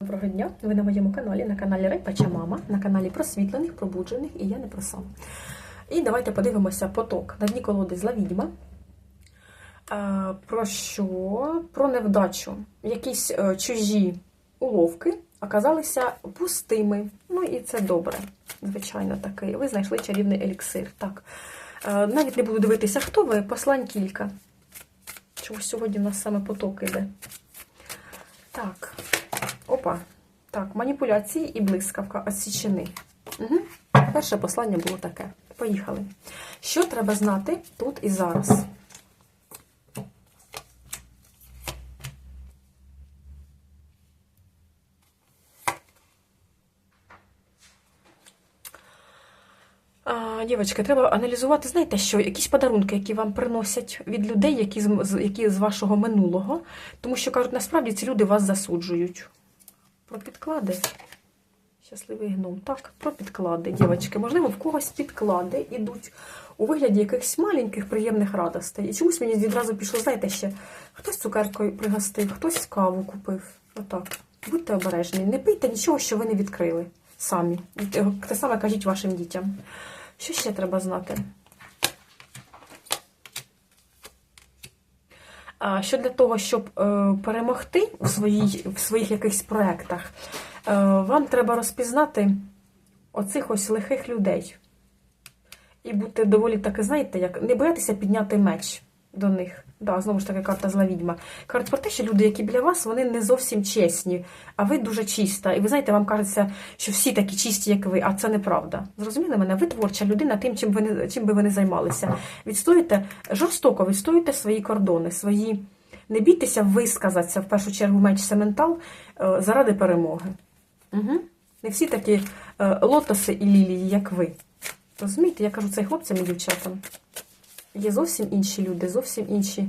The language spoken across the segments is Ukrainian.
Доброго дня! Ви на моєму каналі, на каналі Райпача Мама, на каналі просвітлених, пробуджених і я не про сон. І давайте подивимося поток на дні колоди зла відьма. Про що? Про невдачу. Якісь е, чужі уловки оказалися пустими. Ну і це добре, звичайно, таки. Ви знайшли чарівний еліксир. Так. Е, Навіть не буду дивитися, хто ви, послань кілька. Чогось сьогодні в нас саме поток іде. Так. Опа. Так, маніпуляції і блискавка осічені. Угу. Перше послання було таке. Поїхали. Що треба знати тут і зараз? А, Дівчатки, треба аналізувати, знаєте, що якісь подарунки, які вам приносять від людей, які з- які з вашого минулого. Тому що кажуть, насправді ці люди вас засуджують. Про підклади. Щасливий гном. Так, про підклади, дівчатки. Можливо, в когось підклади йдуть у вигляді якихось маленьких приємних радостей. І чомусь мені відразу пішло, знаєте, ще хтось цукеркою пригостив, хтось каву купив. Отак. Будьте обережні. Не пийте нічого, що ви не відкрили самі. Те саме кажіть вашим дітям. Що ще треба знати? Що для того, щоб е, перемогти у, своїй, в своїх якихось проєктах, е, вам треба розпізнати оцих ось лихих людей. І бути доволі таки, знаєте, як не боятися підняти меч до них. Да, знову ж таки, карта зла відьма. Кажуть про те, що люди, які біля вас, вони не зовсім чесні, а ви дуже чиста. І ви знаєте, вам кажеться, що всі такі чисті, як ви, а це неправда. Зрозуміли мене? Ви творча людина, тим, чим ви чим би ви не займалися. Відстоюєте жорстоко, відстоюєте свої кордони, свої. Не бійтеся висказатися в першу чергу меч сементал е, заради перемоги. Угу. Не всі такі е, лотоси і лілії, як ви. Розумієте, я кажу це хлопцям і дівчатам. Є зовсім інші люди, зовсім інші.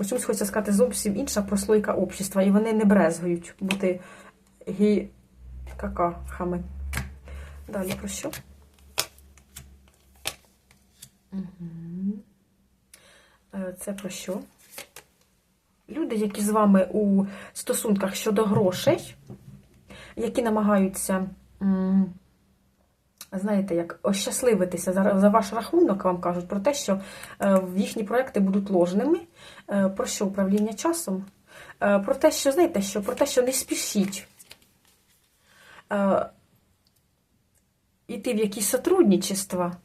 Ось чомусь хочеться сказати, зовсім інша прослойка общества. І вони не брезгують бути гі... какахами. Далі про що? Угу. Це про що? Люди, які з вами у стосунках щодо грошей, які намагаються. Знаєте, як ощасливитися за, за ваш рахунок, вам кажуть про те, що е, їхні проекти будуть ложними. Е, про що управління часом? Е, про те, що, знаєте, що про те, що не спішіть іти в якісь сотрудничества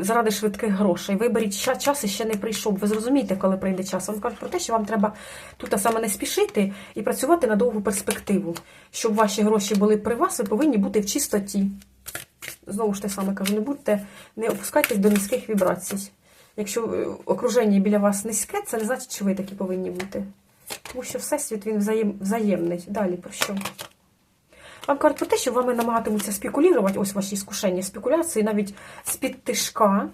заради швидких грошей. Виберіть час і ще не прийшов. Ви зрозумієте, коли прийде час. Вам кажуть про те, що вам треба тут саме не спішити і працювати на довгу перспективу. Щоб ваші гроші були при вас, ви повинні бути в чистоті. Знову ж те саме кажу, не будьте, не опускайтесь до низьких вібрацій. Якщо е, окруження біля вас низьке, це не значить, що ви такі повинні бути. Тому що всесвіт він взаєм, взаємний. Далі про що? Вам кажуть про те, що вами намагатимуться спекулювати, ось ваші скушення, спекуляції навіть з-під тишка.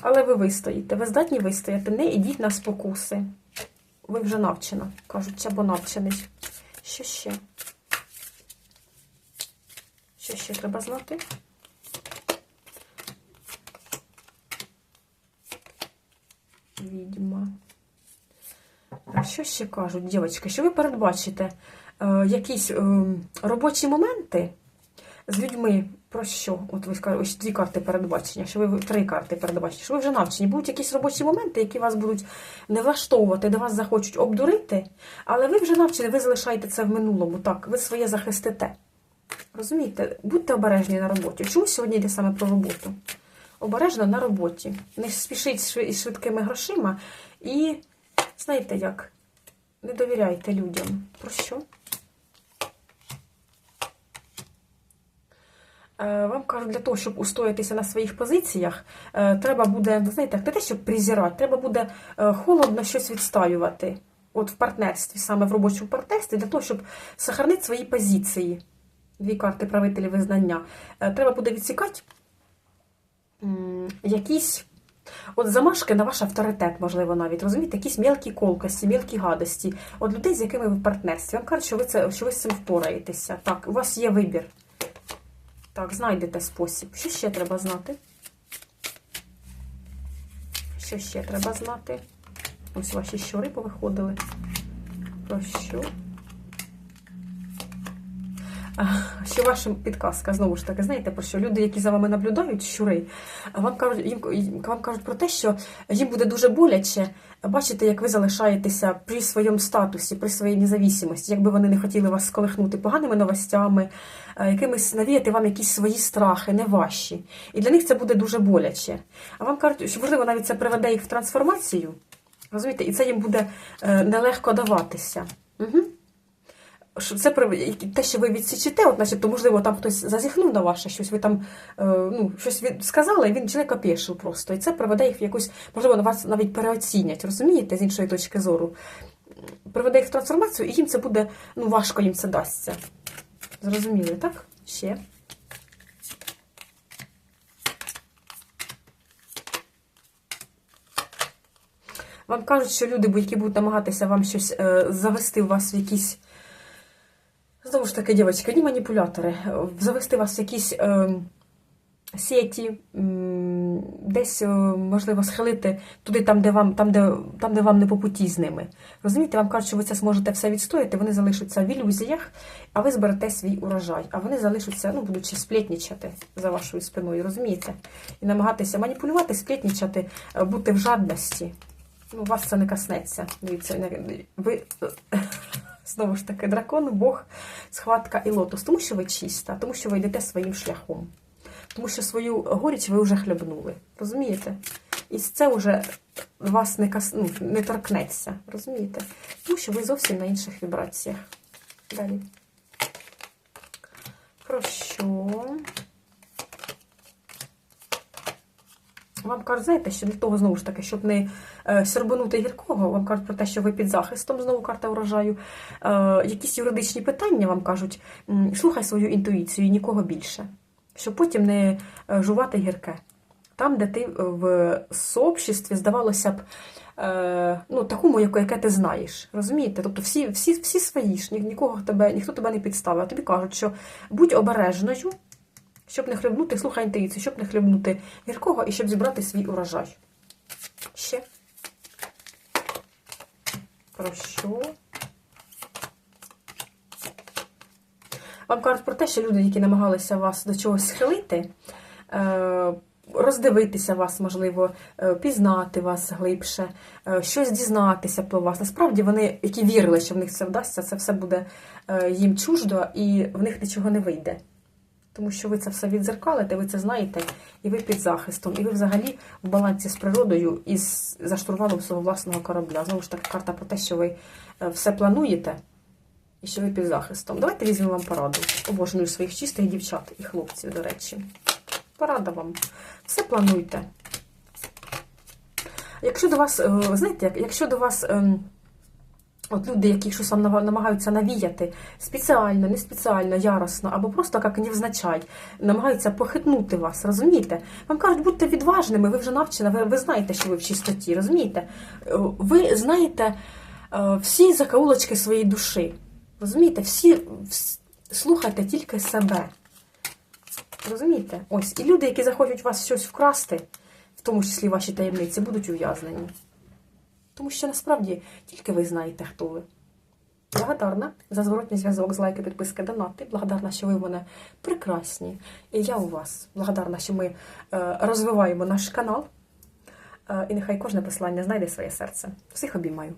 Але ви вистоїте. Ви здатні вистояти. Не ідіть на спокуси. Ви вже навчена, кажуть, або навчений. Що ще? Що ще треба знати? Відьма. Що ще кажуть, дівчатки? Що ви передбачите якісь е, робочі моменти з людьми про що? От ви скажете, ось дві карти передбачення, що ви три карти передбачення, що ви вже навчені. Будуть якісь робочі моменти, які вас будуть не влаштовувати, де вас захочуть обдурити, але ви вже навчені, ви залишаєте це в минулому. Так, ви своє захистите. Розумієте, будьте обережні на роботі. Чому сьогодні йде саме про роботу? Обережно на роботі. Не спішіть із швидкими грошима і, знаєте як, не довіряйте людям. Про що? Вам кажуть, для того, щоб устоятися на своїх позиціях, е, треба буде, знаєте, не те, щоб презирати, треба буде е, холодно щось відстаювати. От в партнерстві, саме в робочому партнерстві, для того, щоб сохранити свої позиції. Дві карти правителі визнання. Е, Треба буде відсікати якісь от замашки на ваш авторитет, можливо, навіть. Розумієте, якісь мелкі колкості, мелкі гадості. От людей, з якими ви в партнерстві. Вам кажуть, що ви, це, що ви з цим впораєтеся. Так, у вас є вибір. Так, знайдете спосіб. Що ще треба знати? Що ще треба знати? Ось ваші щури повиходили. Про що? Що ваша підказка, знову ж таки, знаєте про що? Люди, які за вами наблюдають, щури, вам кажуть, їм, їм- вам кажуть про те, що їм буде дуже боляче бачити, як ви залишаєтеся при своєму статусі, при своїй независимості, якби вони не хотіли вас сколихнути поганими новостями, е, якимись навіяти вам якісь свої страхи, не ваші. І для них це буде дуже боляче. А вам кажуть, що можливо навіть це приведе їх в трансформацію. Розумієте, і це їм буде е, нелегко даватися. Угу. Що це те, що ви відсічите, от, начебто, можливо, там хтось зазіхнув на ваше щось, ви там е, ну, щось сказали, і він чоловік опішив просто. І це приведе їх в якусь, можливо, вас навіть переоцінять, розумієте, з іншої точки зору. Приведе їх в трансформацію, і їм це буде, ну, важко їм це дасться. Зрозуміли, так? Ще. Вам кажуть, що люди, які будуть намагатися вам щось е, завести в вас в якісь. Знову ж таки, дівчатки, одні маніпулятори, е, завести вас в якісь е, сеті, м, десь, е, можливо, схилити туди, там де, вам, там, де, там, де вам не по путі з ними. Розумієте, вам кажуть, що ви це зможете все відстояти, вони залишаться в ілюзіях, а ви зберете свій урожай. А вони залишаться, ну, будучи сплетнічати за вашою спиною, розумієте? І намагатися маніпулювати, сплетнічати, е, бути в жадності. Ну, вас це не коснеться. Дивіться, ви знову ж таки дракон, Бог, схватка і лотос. Тому що ви чиста, тому що ви йдете своїм шляхом. Тому що свою горіч ви вже хлебнули. Розумієте? І це вже вас не кас... ну, не торкнеться. Розумієте? Тому що ви зовсім на інших вібраціях. Далі. Про що? Вам кажуть, знаєте, що для того, знову ж таки, щоб не е, сорбанути гіркого, вам кажуть про те, що ви під захистом, знову карта урожаю. Е, якісь юридичні питання вам кажуть, слухай свою інтуїцію і нікого більше. Щоб потім не е, жувати гірке. Там, де ти в сообществі, здавалося б, ну, такому, яке ти знаєш. Розумієте? Тобто всі, всі, всі свої ж, нікого тебе, ніхто тебе не підставив. А тобі кажуть, що будь обережною, щоб не хлебнути, слухай інтуїцію, щоб не хлебнути гіркого і щоб зібрати свій урожай. Ще. Про що? Вам кажуть про те, що люди, які намагалися вас до чогось схилити, е, роздивитися вас, можливо, е, пізнати вас глибше, е, щось дізнатися про вас. Насправді вони, які вірили, що в них це вдасться, це все буде їм чуждо і в них нічого не вийде. Тому що ви це все відзеркалите, ви це знаєте, і ви під захистом, і ви взагалі в балансі з природою і з, за штурвалом свого власного корабля. Знову ж таки, карта про те, що ви е, все плануєте і що ви під захистом. Давайте візьмемо вам пораду. Обожнюю своїх чистих дівчат і хлопців, до речі. Порада вам. Все плануйте. Якщо до вас, е, знаєте, якщо до вас. От люди, які щось вам намагаються навіяти спеціально, не спеціально, яростно, або просто як невзначай, намагаються похитнути вас, розумієте? Вам кажуть, будьте відважними, ви вже навчені, ви, ви знаєте, що ви в чистоті, розумієте? Е, Ви знаєте е, всі закаулочки своєї душі. Розумієте? Всі вс- слухайте тільки себе. Розумієте? Ось. І люди, які захочуть вас щось вкрасти, в тому числі ваші таємниці, будуть ув'язнені. Тому що насправді тільки ви знаєте, хто ви. Благодарна за зворотній зв'язок з лайки, підписки, донати. Благодарна, що ви в мене прекрасні. І я у вас. Благодарна, що ми е, розвиваємо наш канал. Е, і нехай кожне послання знайде своє серце. Всіх обіймаю.